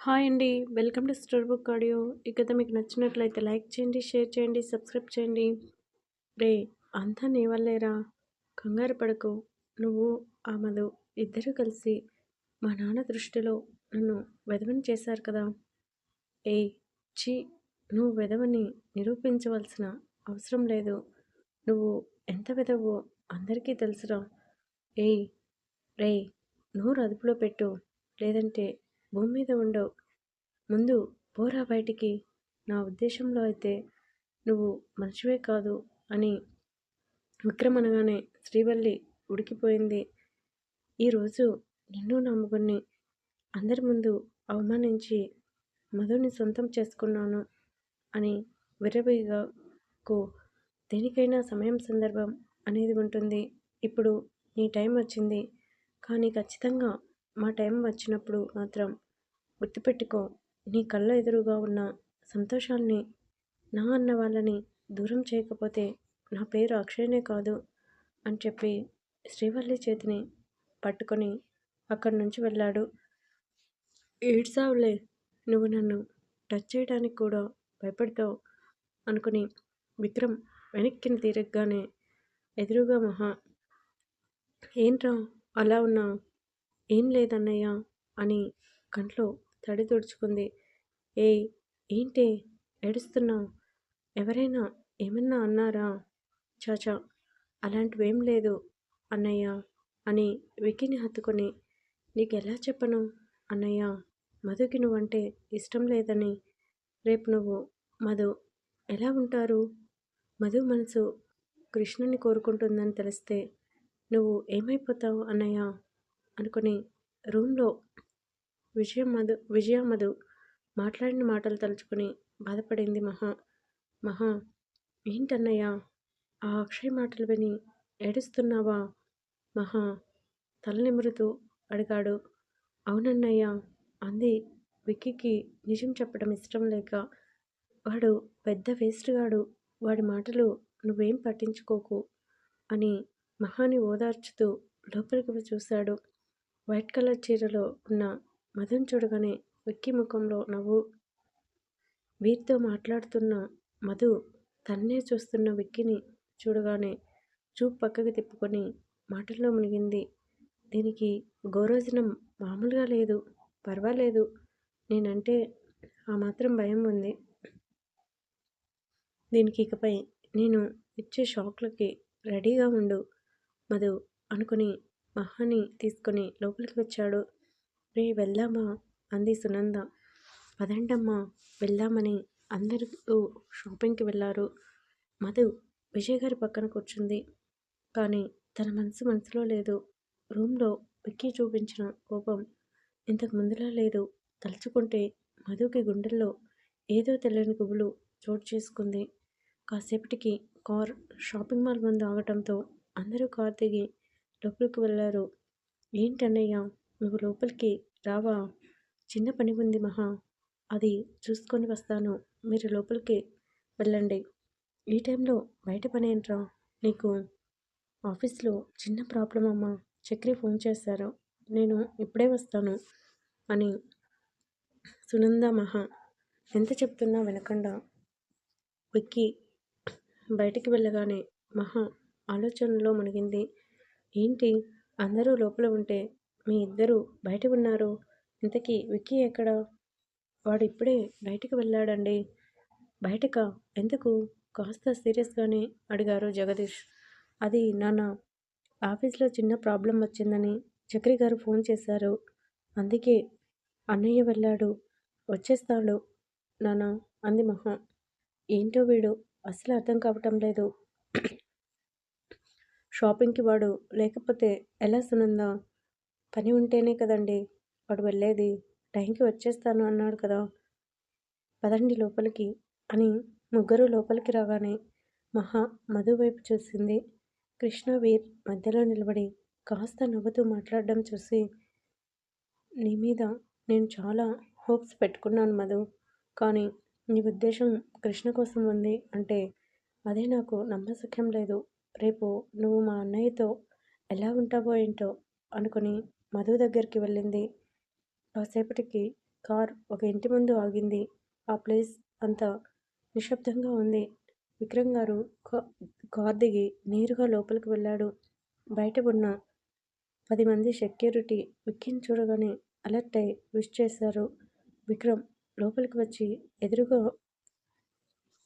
Hi అండి. Welcome to store book audio. ఈ కథ మీకు నచ్చినట్లయితే లైక్ చేయండి షేర్ చేయండి సబ్స్క్రైబ్ చేయండి. రే అంతా నీ వల్లేరా? కంగారు పడకు. నువ్వు ఆ మధు ఇద్దరు కలిసి మా నాన్న దృష్టిలో నన్ను వెధవని చేశారు కదా. ఏ చి నువ్వు వెధవని నిరూపించవలసిన అవసరం లేదు. నువ్వు ఎంత వెధవో అందరికీ తెలుసురా. ఏయ్ రే నోరు అదుపులో పెట్టు. లేదంటే భూమి మీద ఉండవు. ముందు పోరా బయటికి నా ఉద్దేశంలో అయితే నువ్వు మనిషివే కాదు అని విక్రమ్ అనగానే శ్రీవల్లి ఉడికిపోయింది. ఈరోజు నిన్ను నమ్ముకుని అందరి ముందు అవమానించి మధుని సొంతం చేసుకున్నాను అని విరవిగాకు దేనికైనా సమయం సందర్భం అనేది ఉంటుంది. ఇప్పుడు నీ టైం వచ్చింది. కానీ ఖచ్చితంగా మా టైం వచ్చినప్పుడు మాత్రం గుర్తుపెట్టుకో నీ కళ్ళ ఎదురుగా ఉన్న సంతోషాల్ని నా అన్న వాళ్ళని దూరం చేయకపోతే నా పేరు అక్షయనే కాదు అని చెప్పి శ్రీవల్లి చేతిని పట్టుకొని అక్కడి నుంచి వెళ్ళాడు. ఏడ్సావులే నువ్వు నన్ను టచ్ చేయడానికి కూడా భయపడతావు అనుకుని విక్రమ్ వెనక్కిన తీరగ్గానే ఎదురుగా మహా ఏంట్రా అలా ఉన్నావు? ఏం లేదన్నయ్య అని కంట్లో తడి తుడుచుకుంది. ఏయ్ ఏంటి? ఏడుస్తున్నావు ఎవరైనా ఏమన్నా అన్నారా? చాచా అలాంటివేం లేదు అన్నయ్య అని వికిని హత్తుకొని నీకు ఎలా చెప్పను అన్నయ్య? మధుకి నువ్వంటే ఇష్టం లేదని. రేపు నువ్వు మధు ఎలా ఉంటారు? మధు మనసు కృష్ణుని కోరుకుంటుందని తెలిస్తే నువ్వు ఏమైపోతావు అన్నయ్య? అనుకుని రూమ్లో విజయ మధు విజయ మధు మాట్లాడిన మాటలు తలుచుకుని బాధపడింది మహా. మహా ఏంటన్నయ్య? ఆ అక్షయ్ మాటలు విని ఏడుస్తున్నావా? మహా తలనిమురుతూ అడిగాడు. అవునన్నయ్య అంది విక్కీకి నిజం చెప్పడం ఇష్టం లేక. వాడు పెద్ద వేస్ట్గాడు వాడి మాటలు నువ్వేం పట్టించుకోకు అని మహాని ఓదార్చుతూ లోపలికి చూశాడు. వైట్ కలర్ చీరలో ఉన్న మదన్ చూడగానే వెక్కి ముఖంలో నవ్వు. వీరితో మాట్లాడుతున్న మధు తన్నే చూస్తున్న వెక్కిని చూడగానే చూపు పక్కకి తిప్పుకొని మాటల్లో మునిగింది. దీనికి గోరోజనం మామూలుగా లేదు పర్వాలేదు. నేనంటే ఆ మాత్రం భయం ఉంది. దీనికి ఇకపై నేను ఇచ్చే షాక్లకి రెడీగా ఉండు మధు అనుకుని మహాని తీసుకొని లోపలికి వచ్చాడు. రే వెళ్దామా? అంది సునంద. పదండమ్మా వెళ్దామని అందరూ షాపింగ్కి వెళ్ళారు మధు విజయ్ గారి పక్కన కూర్చుంది. కానీ తన మనసు మనసులో లేదు. రూమ్లో విక్కీ చూపించిన కోపం ఇంతకు ముందులా లేదు. తలుచుకుంటే మధుకి గుండెల్లో ఏదో తెలియని గుబులు చోటు చేసుకుంది. కాసేపటికి కార్ షాపింగ్ మాల్ ముందు ఆగటంతో అందరూ కార్ దిగి లోపలికి వెళ్ళారు. ఏంటన్నయ్య నువ్వు లోపలికి రావా? చిన్న పని ఉంది మహా. అది చూసుకొని వస్తాను. మీరు లోపలికి వెళ్ళండి. ఈ టైంలో బయట పని ఏంట్రా? నీకు ఆఫీస్లో చిన్న ప్రాబ్లం అమ్మా. చక్రి ఫోన్ చేశారు. నేను ఇప్పుడే వస్తాను అని. సునంద మహా ఎంత చెప్తున్నా వినకుండా. విక్కీ బయటికి వెళ్ళగానే మహా ఆలోచనలో మునిగింది. ఏంటి? అందరూ లోపల ఉంటే మీ ఇద్దరు బయట ఉన్నారు. ఇంతకీ విక్కీ ఎక్కడ? వాడు ఇప్పుడే బయటకు వెళ్ళాడండి. బయటక? ఎందుకు? కాస్త సీరియస్గానే అడిగారు జగదీష్. అది నాన్న ఆఫీస్లో చిన్న ప్రాబ్లం వచ్చిందని చక్రి గారు ఫోన్ చేశారు. అందుకే అన్నయ్య వెళ్ళాడు. వచ్చేస్తాడు నాన్న అంది మహా. ఏంటో వీడు? అసలు అర్థం కావటం లేదు. షాపింగ్కి వాడు లేకపోతే ఎలా సునందా? పని ఉంటేనే కదండి. వాడు వెళ్ళేది. టైంకి వచ్చేస్తాను అన్నాడు కదా. పదండి లోపలికి అని ముగ్గురు లోపలికి రాగానే మహా మధు వైపు చూసింది. కృష్ణవీర్ మధ్యలో నిలబడి కాస్త నవ్వుతూ మాట్లాడడం చూసి నీ మీద నేను చాలా హోప్స్ పెట్టుకున్నాను మధు. కానీ నీ ఉద్దేశం కృష్ణ కోసం ఉంది అంటే అదే నాకు నమ్మసఖ్యం లేదు. రేపు నువ్వు మా అన్నయ్యతో ఎలా ఉంటావో ఏంటో అనుకుని మధు దగ్గరికి వెళ్ళింది కాసేపటికి కార్ ఒక ఇంటి ముందు ఆగింది. ఆ ప్లేస్ అంతా నిశ్శబ్దంగా ఉంది. విక్రమ్ గారు కార్ దిగి నేరుగా లోపలికి వెళ్ళాడు. బయట ఉన్న పదిమంది సెక్యూరిటీ విక్కీని చూడగానే అలర్ట్ అయి విష్ చేశారు. విక్రమ్ లోపలికి వచ్చి ఎదురుగా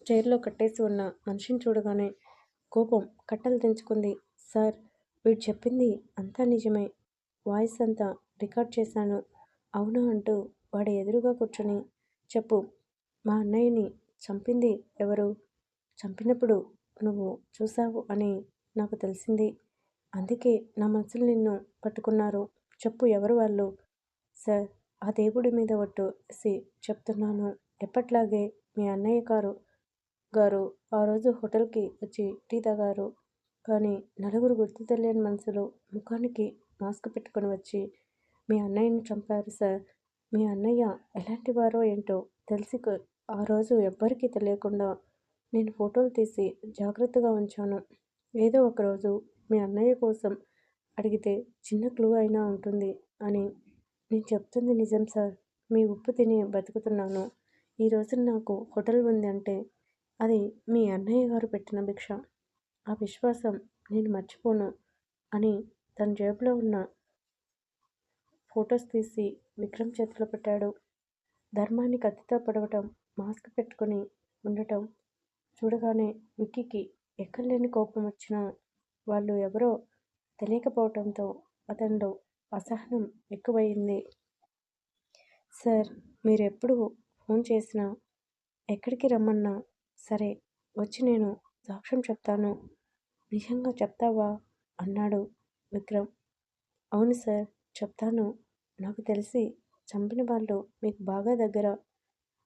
చైర్లో కట్టేసి ఉన్న మనిషిని చూడగానే కోపం కట్టలు తెంచుకుంది. సార్ వీడు చెప్పింది అంతా నిజమే. వాయిస్ అంతా రికార్డ్ చేశాను. అవునా అంటూ వాడి ఎదురుగా కూర్చొని చెప్పు మా అన్నయ్యని చంపింది ఎవరు? చంపినప్పుడు నువ్వు చూసావు అని నాకు తెలిసింది. అందుకే నా మనసులు నిన్ను పట్టుకున్నారు. చెప్పు ఎవరు వాళ్ళు? సార్ ఆ దేవుడి మీద ఒట్టు వేసి చెప్తున్నాను. ఎప్పట్లాగే మీ అన్నయ్య గారు గారు ఆ రోజు హోటల్కి వచ్చి టీ తాగారు. కానీ నలుగురు గుర్తు తెలియని మనుషులు ముఖానికి మాస్క్ పెట్టుకుని వచ్చి మీ అన్నయ్యని చంపారు సార్. మీ అన్నయ్య ఎలాంటి వారో ఏంటో తెలిసి ఆ రోజు ఎవ్వరికీ తెలియకుండా నేను ఫోటోలు తీసి జాగ్రత్తగా ఉంచాను. ఏదో ఒకరోజు మీ అన్నయ్య కోసం అడిగితే చిన్న క్లూ అయినా ఉంటుంది అని. నేను చెప్తుంది నిజం సార్. మీ ఉప్పు తిని బతుకుతున్నాను. ఈ రోజున నాకు హోటల్ ఉంది అంటే అది మీ అన్నయ్య గారు పెట్టిన భిక్ష. ఆ విశ్వాసం నేను మర్చిపోను అని తన జేబులో ఉన్న ఫొటోస్ తీసి విక్రమ్ చేతిలో పెట్టాడు. ధర్మాన్ని కత్తితో పొడవటం, మాస్క్ పెట్టుకుని ఉండటం చూడగానే విక్కీకి ఎక్కడలేని కోపం వచ్చినా వాళ్ళు ఎవరో తెలియకపోవటంతో అతనిలో అసహనం ఎక్కువయింది. సార్ మీరెప్పుడు ఫోన్ చేసినా, ఎక్కడికి రమ్మన్నా సరే వచ్చి నేను సాక్ష్యం చెప్తాను. నిజంగా చెప్తావా? అన్నాడు విక్రమ్. అవును సార్ చెప్తాను. నాకు తెలిసి చంపిన వాళ్ళు మీకు బాగా దగ్గర.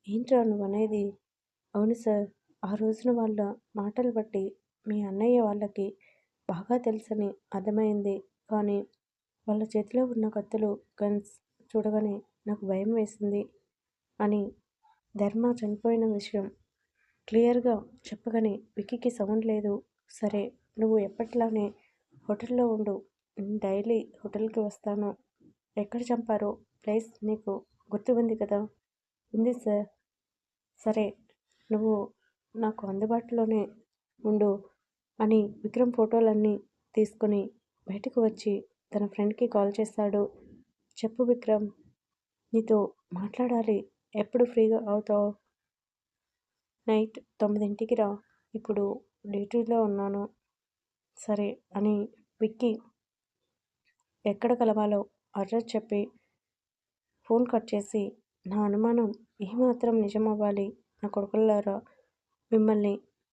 ఏంట్రా నువ్వనేది? అవును సార్. ఆ రోజున వాళ్ళ మాటలు బట్టి మీ అన్నయ్య వాళ్ళకి బాగా తెలుసని అర్థమైంది కానీ వాళ్ళ చేతిలో ఉన్న కత్తులు, గన్స్ చూడగానే నాకు భయం వేసింది అని ధర్మ చనిపోయిన విషయం క్లియర్గా చెప్పగానే విక్కీకి సౌండ్ లేదు. సరే నువ్వు ఎప్పట్లానే హోటల్లో ఉండు. నేను డైలీ హోటల్కి వస్తాను. ఎక్కడ చంపారో ప్లేస్ నీకు గుర్తు ఉంది కదా? ఉంది సార్. సరే నువ్వు నాకు అందుబాటులోనే ఉండు అని విక్రమ్ ఫోటోలన్నీ తీసుకుని బయటకు వచ్చి తన ఫ్రెండ్కి కాల్ చేశాడు. చెప్పు విక్రమ్. నీతో మాట్లాడాలి. ఎప్పుడు ఫ్రీగా అవుతావు నైట్ తొమ్మిదింటికి రా. ఇప్పుడు డ్యూటీలో ఉన్నాను. సరే అని విక్కీ ఎక్కడ కలవాలో అడ్రస్ చెప్పి ఫోన్ కట్ చేసి నా అనుమానం ఏమాత్రం నిజం అవ్వాలి నా కొడుకుల్లారా. మిమ్మల్ని